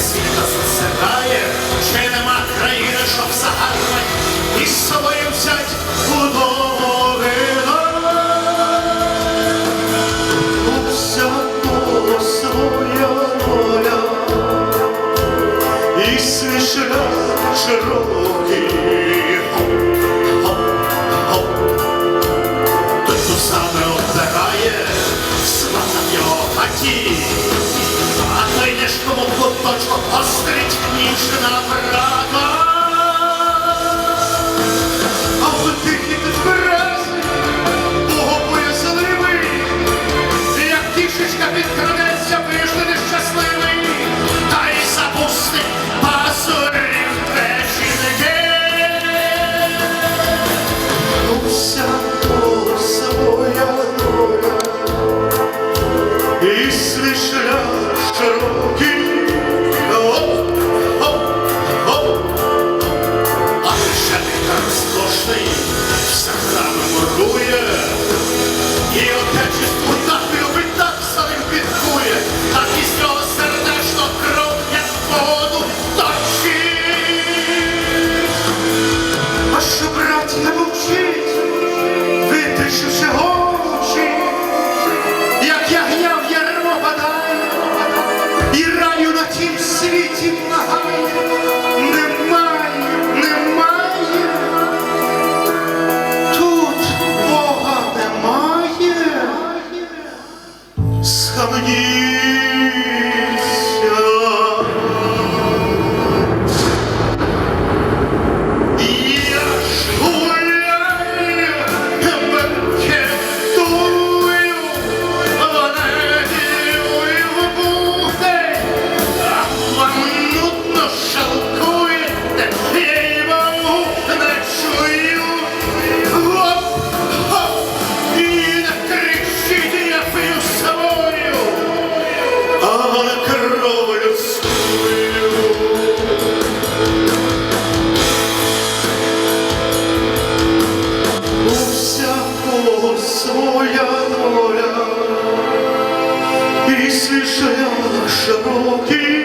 світ засідає, чи нема країни, щоб загарбать, і з собою взять у всякого своя воля, і свій шлях широкий. Будешь кому год, бачок, острить книжка на врага. Схаменіть! своя доля, и священ широкий.